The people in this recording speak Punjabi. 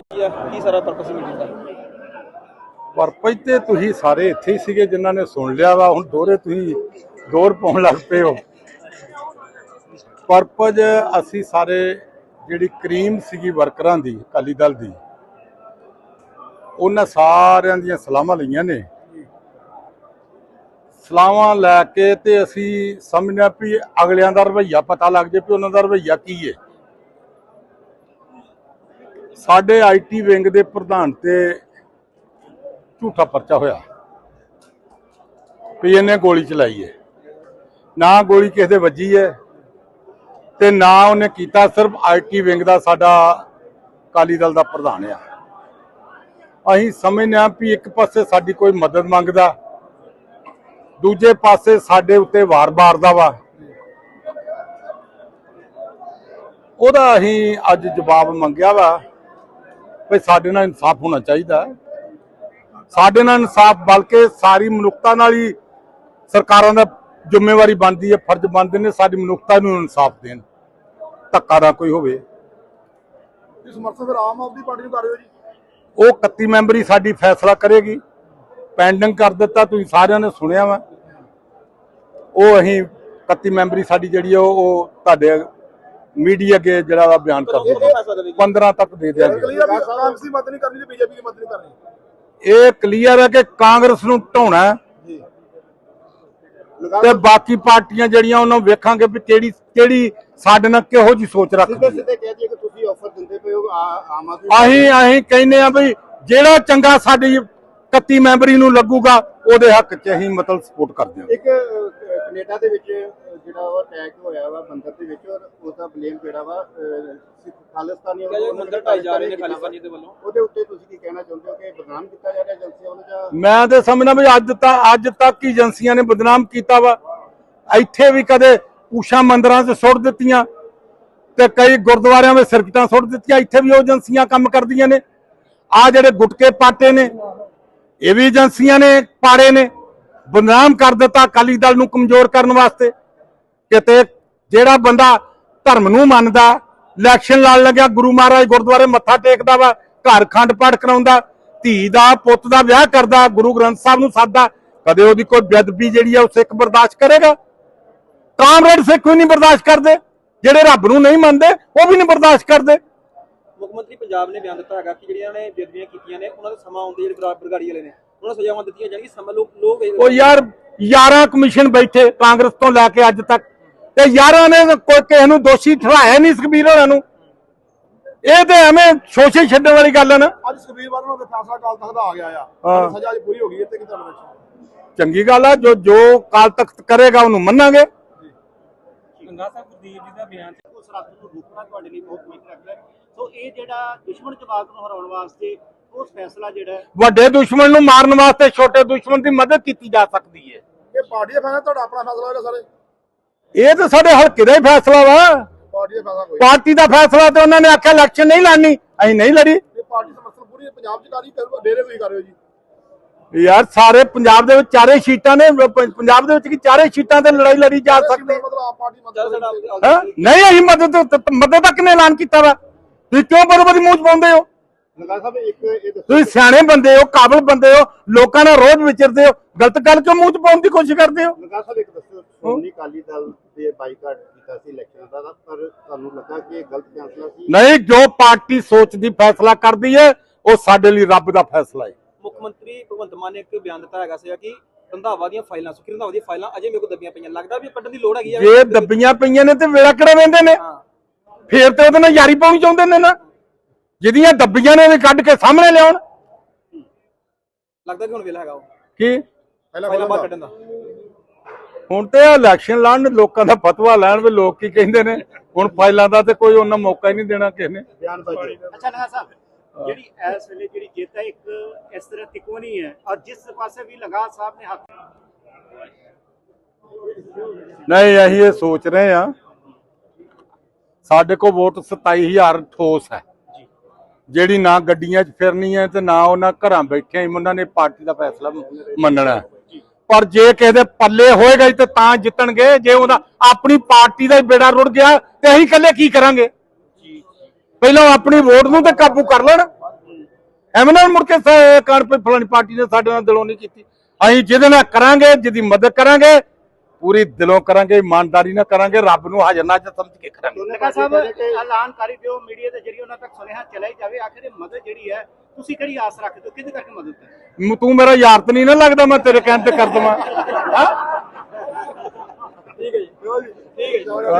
ਕੀ ਆ? ਕੀ ਸਾਰਾ ਪਰਪਸ ਮੀਟਿੰਗ ਦਾ ਪਰਪਸ ਤੇ ਤੁਸੀਂ ਸਾਰੇ ਇੱਥੇ ਹੀ ਸੀਗੇ ਜਿਨ੍ਹਾਂ ਨੇ ਸੁਣ ਲਿਆ ਵਾ, ਹੁਣ ਦੋਹਰੇ ਤੁਸੀਂ ਦੌਰ ਪਾਉਣ ਲੱਗ ਪਏ ਹੋ। ਪਰਪਸ ਅਸੀਂ ਸਾਰੇ ਜਿਹੜੀ ਕਰੀਮ ਸੀਗੀ ਵਰਕਰਾਂ ਦੀ, ਅਕਾਲੀ ਦਲ ਦੀ, ਉਹਨਾਂ ਸਾਰਿਆਂ ਦੀਆਂ ਸਲਾਹਾਂ ਲਈਆਂ ਨੇ। ਸਲਾਹਾਂ ਲੈ ਕੇ ਤੇ ਅਸੀਂ ਸਮਝਿਆ ਵੀ ਅਗਲਿਆਂ ਦਾ ਰਵਈਆ ਪਤਾ ਲੱਗ ਜੇ ਵੀ ਉਹਨਾਂ ਦਾ ਰਵਈਆ ਕੀ ਹੈ ਸਾਡੇ ਆਈਟੀ ਵਿੰਗ ਦੇ ਪ੍ਰਧਾਨ ਤੇ ਝੂਠਾ ਪਰਚਾ ਹੋਇਆ। ਵੀ ਇਹਨੇ ਗੋਲੀ ਚਲਾਈ ਹੈ। ਨਾ ਗੋਲੀ ਕਿਸੇ ਦੇ ਵੱਜੀ ਹੈ ਤੇ ਨਾ ਉਹਨੇ ਕੀਤਾ, ਸਿਰਫ ਆਈਟੀ ਵਿੰਗ ਦਾ ਸਾਡਾ ਕਾਲੀ ਦਲ ਦਾ ਪ੍ਰਧਾਨ ਆ। ਅਸੀਂ ਸਮਝਦੇ ਹਾਂ ਵੀ ਇੱਕ ਪਾਸੇ ਸਾਡੀ ਕੋਈ ਮਦਦ ਮੰਗਦਾ, ਦੂਜੇ ਪਾਸੇ ਸਾਡੇ ਉੱਤੇ ਵਾਰ ਵਾਰ ਦਾ ਵਾ। ਉਹਦਾ ਅਸੀਂ ਅੱਜ ਜਵਾਬ ਮੰਗਿਆ ਵਾ। ਵੀ ਸਾਡੇ ਨਾਲ ਇਨਸਾਫ ਹੋਣਾ ਚਾਹੀਦਾ। ਸਾਡੇ ਨਾਲ ਇਨਸਾਫ ਬਲਕਿ ਸਾਰੀ ਮਨੁੱਖਤਾ ਨਾਲ ਹੀ ਸਰਕਾਰਾਂ ਦਾ ਜ਼ਿੰਮੇਵਾਰੀ ਬਣਦੀ ਹੈ ਫਰਜ਼ ਬਣਦੇ ਨੇ ਸਾਡੀ ਮਨੁੱਖਤਾ ਨੂੰ ਇਨਸਾਫ ਦੇਣ। ਧੱਕਾ ਨਾ ਕੋਈ ਹੋਵੇ। ਇਸ ਸਮਰਥਨ ਫਿਰ ਆਮ ਆਦਮੀ ਪਾਰਟੀ ਨੂੰ ਕਰ ਰਹੇ ਹੋ ਜੀ। ਉਹ 31 ਮੈਂਬਰੀ ਸਾਡੀ ਫੈਸਲਾ ਕਰੇਗੀ। ਪੈਂਡਿੰਗ ਕਰ ਦਿੱਤਾ ਤੁਸੀਂ ਸਾਰਿਆਂ ਨੇ ਸੁਣਿਆ ਵਾ। ਉਹ ਅਸੀਂ 31 ਮੈਂਬਰੀ ਸਾਡੀ ਜਿਹੜੀ ਉਹ ਤੁਹਾਡੇ ਮੀਡੀਆ ਅੱਗੇ ਜਿਹੜਾ ਵਾ ਬਿਆਨ ਕਰ ਦੇਵੇਗੀ 15 ਤੱਕ ਦੇ ਦਿਆਂਗੇ ਕਾਂਗਰਸੀ ਮਤ ਨਹੀਂ ਕਰਨੀ ਤੇ ਬੀਜੇਪੀ ਦੀ ਮਤ ਨਹੀਂ ਕਰਨੀ। ਇਹ ਕਲੀਅਰ ਹੈ ਕਿ ਕਾਂਗਰਸ ਨੂੰ ਢਾਉਣਾ ਤੇ ਬਾਕੀ ਪਾਰਟੀਆਂ ਜਿਹੜੀਆਂ ਉਹਨਾਂ ਨੂੰ ਵੇਖਾਂਗੇ ਵੀ ਕਿਹੜੀ ਕਿਹੜੀ ਸਾਡੇ ਨਾਲ ਕਿਹੋ ਜੀ ਸੋਚ ਰੱਖਦੀ ਹੈ। ਸਿੱਧੇ ਕਹਿ ਦਈਏ ਕਿ ਤੁਸੀਂ ਆਫਰ ਦਿੰਦੇ ਪਏ ਹੋ ਆ- ਆਮ ਆਦਮੀ ਅਸੀਂ ਅਸੀਂ ਕਹਿੰਦੇ ਆ ਵੀ ਜਿਹੜਾ ਚੰਗਾ ਸਾਡੀ 31 ਮੈਂਬਰੀ ਨੂੰ ਲੱਗੂਗਾ ਉਹਦੇ ਹੱਕ 'ਚ ਅਸੀਂ ਮਤਲਬ ਸਪੋਰਟ ਕਰਦੇ ਹਾਂ। ਇੱਕ ਕੈਨੇਡਾ ਦੇ ਵਿੱਚ ਜਿਹੜਾ ਉਹ ਅਟੈਕ ਹੋਇਆ ਵਾ ਮੰਦਰ ਦੇ ਵਿੱਚ ਔਰ ਉਸ ਦਾ ਬਲੇਮ ਜਿਹੜਾ ਵਾ ਸਿੱਖ ਖਾਲਿਸਤਾਨੀ ਕਿਹਾ ਜਾ ਮੰਦਰ ਢਾਈ ਜਾ ਰਹੇ ਨੇ ਖਾਲਿਸਤਾਨੀ ਦੇ ਵੱਲੋਂ? ਉਹਦੇ ਉੱਤੇ ਤੁਸੀਂ ਕੀ ਕਹਿਣਾ ਚਾਹੁੰਦੇ ਹੋ ਕਿ ਬਦਨਾਮ ਕੀਤਾ ਜਾ ਰਿਹਾ ਏਜੰਸੀਆਂ ਵੱਲੋਂ ਜਾਂ ਮੈਂ ਤੇ ਸਮਝਦਾ ਵੀ ਅੱਜ ਤੱਕ ਅੱਜ ਤੱਕ ਹੀ ਏਜੰਸੀਆਂ ਨੇ ਬਦਨਾਮ ਕੀਤਾ ਵਾ। ਇੱਥੇ ਵੀ ਕਦੇ ਪੂਸ਼ਾ ਮੰਦਰਾਂ 'ਚ ਸੁੱਟ ਦਿੱਤੀਆਂ ਤੇ ਕਈ ਗੁਰਦੁਆਰਿਆਂ ਵਿੱਚ ਸਰਕਟਾਂ ਸੁੱਟ ਦਿੱਤੀਆਂ। ਇੱਥੇ ਵੀ ਉਹ ਏਜੰਸੀਆਂ ਕੰਮ ਕਰਦੀਆਂ ਨੇ। ਆ ਜਿਹੜੇ ਗੁਟਕੇ ਪਾਟੇ ਨੇ ਇਹ ਵੀ ਏਜੰਸੀਆਂ ਨੇ ਪਾੜੇ ਨੇ। ਬਦਨਾਮ ਕਰ ਦਿੱਤਾ ਅਕਾਲੀ ਦਲ ਨੂੰ ਕਮਜ਼ੋਰ ਕਰਨ ਵਾਸਤੇ। ਕਿਤੇ ਜਿਹੜਾ ਬੰਦਾ ਧਰਮ ਨੂੰ ਮੰਨਦਾ ਇਲੈਕਸ਼ਨ ਲੜ ਲੱਗਿਆ ਗੁਰੂ ਮਹਾਰਾਜ ਗੁਰਦੁਆਰੇ ਮੱਥਾ ਟੇਕਦਾ ਵਾ ਘਰ ਖੰਡ ਪਾਠ ਕਰਾਉਂਦਾ ਧੀ ਦਾ ਪੁੱਤ ਦਾ ਵਿਆਹ ਕਰਦਾ ਗੁਰੂ ਗ੍ਰੰਥ ਸਾਹਿਬ ਨੂੰ ਸਾਦਾ ਕਦੇ ਉਹਦੀ ਕੋਈ ਬੇਅਦਬੀ ਜਿਹੜੀ ਆ ਉਹ ਸਿੱਖ ਬਰਦਾਸ਼ਤ ਕਰੇਗਾ? ਕਾਮਰੇਡ ਸਿੱਖ ਵੀ ਨਹੀਂ ਬਰਦਾਸ਼ਤ ਕਰਦੇ ਜਿਹੜੇ ਰੱਬ ਨੂੰ ਨਹੀਂ ਮੰਨਦੇ ਉਹ ਵੀ ਨਹੀਂ ਬਰਦਾਸ਼ਤ ਕਰਦੇ। ਮੁੱਖ ਮੰਤਰੀ ਪੰਜਾਬ ਨੇ ਬਿਆਨ ਦਿੱਤਾ ਹੈਗਾ ਕਿ ਜਿਹੜੀਆਂ ਨੇ ਬੇਦਬੀਆਂ ਕੀਤੀਆਂ ਨੇ ਉਹਨਾਂ ਦਾ ਸਮਾਂ ਆਉਂਦੇ ਜਿਹੜੇ ਬਰਾ- ਬਰਗਾੜੀ ਵਾਲੇ ਨੇ ਉਹਨਾਂ ਨੂੰ ਸਜ਼ਾਵਾਂ ਦਿੱਤੀਆਂ ਜਾਣਗੀਆਂ ਸਮਾਂ ਲੋਕ ਲੋਕ ਉਹ ਯਾਰ 11 ਕਮਿਸ਼ਨ ਬੈਠੇ ਕਾਂਗਰਸ ਤੋਂ ਲੈ ਕੇ ਅੱਜ ਤੱਕ। ਤੇ ਯਾਰਾਂ ਨੇ ਕੋਈ ਕਿਸੇ ਨੂੰ ਦੋਸ਼ੀ ਠਹਿਰਾਇਆ ਨਹੀਂ ਸੁਖਬੀਰ ਹੋਰਾਂ ਨੂੰ। ਇਹ ਤੇ ਐਵੇਂ ਸ਼ੋਸ਼ੇ ਛੱਡਣ ਵਾਲੀ ਗੱਲ ਹੈ ਨਾ। ਅੱਜ ਸੁਖਬੀਰ ਬਾਦਲ ਨੂੰ ਫੈਸਲਾ ਕਾਲ ਤੱਕ ਦਾ ਆ ਗਿਆ ਆ। ਸਜ਼ਾ ਅੱਜ ਪੂਰੀ ਹੋ ਗਈ ਤੇ ਕੀ ਤੁਹਾਡੇ ਵਿੱਚ ਚੰਗੀ ਗੱਲ ਆ ਜੋ ਜੋ ਕਾਲ ਤਖਤ ਕਰੇਗਾ ਉਹਨੂੰ ਮੰਨਾਂਗੇ। ਗੰਗਾ ਸਾਹਿਬ ਗੁਰਦੀਪ ਜੀ ਦਾ ਬਿਆਨ ਉਸ ਰੱਬ ਨੂੰ ਰੋਕਣਾ ਤੁਹਾਡੇ ਲਈ ਬਹੁਤ ਮੁਸ਼ਕਲ ਰੱਖਦਾ ਹੈ। ਸੋ ਇਹ ਜਿਹੜਾ ਦੁਸ਼ਮਣ ਜਮਾਤ ਨੂੰ ਹਰਾਉਣ ਵਾਸਤੇ ਉਸ ਫੈਸਲਾ ਜਿਹੜਾ ਹੈ, ਵੱਡੇ ਦੁਸ਼ਮਣ ਨੂੰ ਮਾਰਨ ਵਾਸਤੇ ਛੋਟੇ ਦੁਸ਼ਮਣ ਦੀ ਮਦਦ ਕੀਤੀ ਜਾ ਸਕਦੀ ਹੈ। ਇਹ ਪਾਰਟੀ ਦਾ ਫੈਸਲਾ ਤੁਹਾਡਾ ਆਪਣਾ ਫੈਸਲਾ ਹੋਏਗਾ ਸਾਰੇ। ਇਹ ਤਾਂ ਸਾਡੇ ਹਲਕੇ ਦਾ ਹੀ ਫੈਸਲਾ ਵਾ। ਪਾਰਟੀ ਦਾ ਫੈਸਲਾ ਕੋਈ। ਪਾਰਟੀ ਦਾ ਫੈਸਲਾ ਤੇ ਉਹਨਾਂ ਨੇ ਆਖਿਆ ਇਲੈਕਸ਼ਨ ਨਹੀਂ ਲੜਨੀ। ਅਸੀਂ ਨਹੀਂ ਲੜੀ। ਇਹ ਪਾਰਟੀ ਸਮਰਥਨ ਪੂਰੀ ਪੰਜਾਬ ਚ ਕਰੀ ਫਿਰ ਡੇਰੇ ਤੁਸੀਂ ਕਰ ਰਹੇ ਹੋ ਜੀ। ਯਾਰ ਸਾਰੇ ਪੰਜਾਬ ਦੇ ਵਿੱਚ ਚਾਰੇ ਸੀਟਾਂ ਨੇ ਪ- ਪੰਜਾਬ ਦੇ ਵਿੱਚ ਕੀ ਚਾਰੇ ਸੀਟਾਂ ਤੇ ਲੜਾਈ ਲੜੀ ਜਾ ਸਕਦੀ ਹੈ? ਮਤਲਬ ਆਪ ਪਾਰਟੀ ਚੱਲ ਮਤਲਬ ਸਾਡਾ ਹੈਂ? ਨਹੀਂ ਅਸੀਂ ਮਦਦ ਮਦਦ ਤੱਕ ਨੇ ਐਲਾਨ ਕੀਤਾ ਵਾ। ਤੁਸੀਂ ਕਿਉਂ ਬਰਬਦੀ ਮੂੰਹ ਚ ਪਾਉਂਦੇ ਹੋ? ਲਗਾ ਸਾਹਿਬ ਇੱਕ ਇਹ ਦੱਸੋ। ਤੁਸੀਂ ਸਿਆਣੇ ਬੰਦੇ ਹੋ ਕਾਬਲ ਬੰਦੇ ਹੋ ਲੋਕਾਂ ਨਾਲ ਰੋਜ਼ ਵਿਚਰਦੇ ਹੋ। ਗਲਤ ਗੱਲ ਕਿਉਂ ਮੂੰਹ ਚ ਪਾਉਣ ਦੀ ਕੋਸ਼ਿਸ਼ ਕਰਦੇ ਹੋ? ਲਗਾ ਸਾਹਿਬ ਇੱਕ ਦੱਸੋ ਸ਼੍ਰੋਮਣੀ ਅਕਾਲੀ ਦਲ ਦੇ ਬਾਈਕਾਟ ਕੀਤਾ ਸੀ ਇਲੈਕਸ਼ਨਾਂ ਦਾ ਪਰ ਤੁਹਾਨੂੰ ਲੱਗਾ ਕਿ ਇਹ ਗਲਤ ਫੈਸਲਾ ਸੀ? ਨਹੀਂ ਜੋ ਪਾਰਟੀ ਸੋਚਦੀ ਫੈਸਲਾ ਕਰਦੀ ਹੈ ਉਹ ਸਾਡੇ ਲਈ ਰੱਬ ਦਾ ਫੈਸਲਾ ਹੈ। ਮੁੱਖ ਮੰਤਰੀ ਭਗਵੰਤ ਮਾਨ ਨੇ ਇੱਕ ਬਿਆਨ ਦਿੱਤਾ ਹੈਗਾ ਸੀਗਾ ਕਿ ਰੰਧਾਵਾ ਦੀਆਂ ਫਾਈਲਾਂ ਸੁਖੀ ਰੰਧਾਵਾ ਦੀਆਂ ਫਾਈਲਾਂ ਅਜੇ ਮੇਰੇ ਕੋਲ ਦੱਬੀਆਂ ਪਈਆਂ। ਲੱਗਦਾ ਵੀ ਇਹ ਕੱਢਣ ਦੀ ਲੋੜ ਹੈਗੀ ਆ। ਜੇ ਦੱਬੀਆਂ ਪਈਆਂ ਨੇ ਤੇ ਵੇਲਾ ਕਿਹੜਾ ਵਹਿੰਦੇ ਨੇ? ਫੇਰ ਤੇ ਉਹਦੇ ਨਾਲ ਯਾਰੀ ਪਾਉਣੀ ਚਾਹੁੰਦੇ ਨੇ ਨਾ। ਜਿਹਦੀਆਂ ਦੱਬੀਆਂ ਨੇ ਕੱਢ ਕੇ ਸਾਹਮਣੇ ਲਿਆਉਣ। ਲੱਗਦਾ ਕਿ ਹੁਣ ਵੇਲਾ ਹੈਗਾ ਉਹ। ਕੀ? ਪਹਿਲਾਂ ਪਹਿਲਾਂ ਕੱਢਣ ਦਾ। ਹੁਣ ਤੇ ਇਲੈਕਸ਼ਨ ਲੜਨ ਲੋਕਾਂ ਦਾ ਫਤਵਾ ਲੈਣ ਵੀ ਲੋਕ ਕੀ ਕਹਿੰਦੇ ਨੇ? ਹੁਣ ਫਾਈਲਾਂ ਦਾ ਤੇ ਕੋਈ ਉਹਨਾਂ ਮੌਕਾ ਹੀ ਨਹੀਂ ਦੇਣਾ ਕਿਸੇ ਨੇ। ਬਿਆਨ ਬਾਜੀ ਅੱਛਾ ਲਗਾ ਸਾਹਿਬ ਜਿਹੜੀ ਇਸ ਵੇਲੇ ਜਿਹੜੀ ਜਿੱਤ ਹੈ ਇੱਕ ਇਸ ਤਰ੍ਹਾਂ ਤਿਕੋਣੀ ਹੈ ਔਰ ਜਿਸ ਪਾਸੇ ਵੀ ਲਗਾ ਸਾਹਿਬ ਨੇ ਹੱਥ ਨਹੀਂ ਅਸੀਂ ਇਹ ਸੋਚ ਰਹੇ ਆ ਸਾਡੇ ਕੋਲ ਵੋਟ 27000 ਠੋਸ ਹੈ। ਜਿਹੜੀ ਨਾ ਗੱਡੀਆਂ 'ਚ ਫਿਰਨੀ ਹੈ ਤੇ ਨਾ ਉਹਨਾਂ ਘਰਾਂ ਬੈਠਿਆਂ ਹੀ ਉਹਨਾਂ ਨੇ ਪਾਰਟੀ ਦਾ ਫੈਸਲਾ ਮੰਨਣਾ ਹੈ। ਪਰ ਜੇ ਕਿਸੇ ਦੇ ਪੱਲੇ ਹੋਏਗਾ ਹੀ ਤੇ ਤਾਂ ਜਿੱਤਣਗੇ, ਜੇ ਉਹਦਾ ਆਪਣੀ ਪਾਰਟੀ ਦਾ ਹੀ ਬੇੜਾ ਰੁੜ ਗਿਆ ਤੇ ਅਸੀਂ ਇਕੱਲੇ ਕੀ ਕਰਾਂਗੇ? ਪਹਿਲਾਂ ਆਪਣੀ ਵੋਟ ਨੂੰ ਤੇ ਕਾਬੂ ਕਰ ਲੈਣ। ਐਵੇਂ ਨਾ ਮੁੜ ਕੇ ਸ- ਫਲਾਣੀ ਪਾਰਟੀ ਨੇ ਸਾਡੇ ਨਾਲ ਦਿਲੋਂ ਨਹੀਂ ਕੀਤੀ। ਅਸੀਂ ਜਿਹਦੇ ਨਾਲ ਕਰਾਂਗੇ, ਜਿਹਦੀ ਮਦਦ ਕਰਾਂਗੇ ਪੂਰੀ ਦਿਲੋਂ ਕਰਾਂਗੇ ਇਮਾਨਦਾਰੀ ਨਾਲ ਕਰਾਂਗੇ ਰੱਬ ਨੂੰ ਹਾਜ਼ਰ ਨਾਜ਼ਰ ਸਮਝ ਕੇ ਕਰਾਂਗੇ। ਲਗਾ ਸਾਹਿਬ ਐਲਾਨ ਕਰੀ ਦਿਓ ਮੀਡੀਆ ਦੇ ਜਰੀਏ ਉਹਨਾਂ ਤੱਕ ਸੁਨੇਹਾ ਚਲਾਈ ਜਾਵੇ ਆਖਿਰ ਇਹ ਮਦਦ ਜਿਹੜੀ ਹੈ ਤੁਸੀਂ ਕਿਹੜੀ ਆਸ ਰੱਖਦੇ ਹੋ? ਕਿਹਦੇ ਕਰਕੇ ਮਦਦ ਮ- ਤੂੰ ਮੇਰਾ ਯਾਰ ਤਾਂ ਨਹੀਂ ਨਾ ਲੱਗਦਾ ਮੈਂ ਤੇਰੇ ਕਹਿਣ ਤੇ ਕਰ ਦਵਾਂ। ਠੀਕ ਹੈ ਜੀ। ਠੀਕ ਹੈ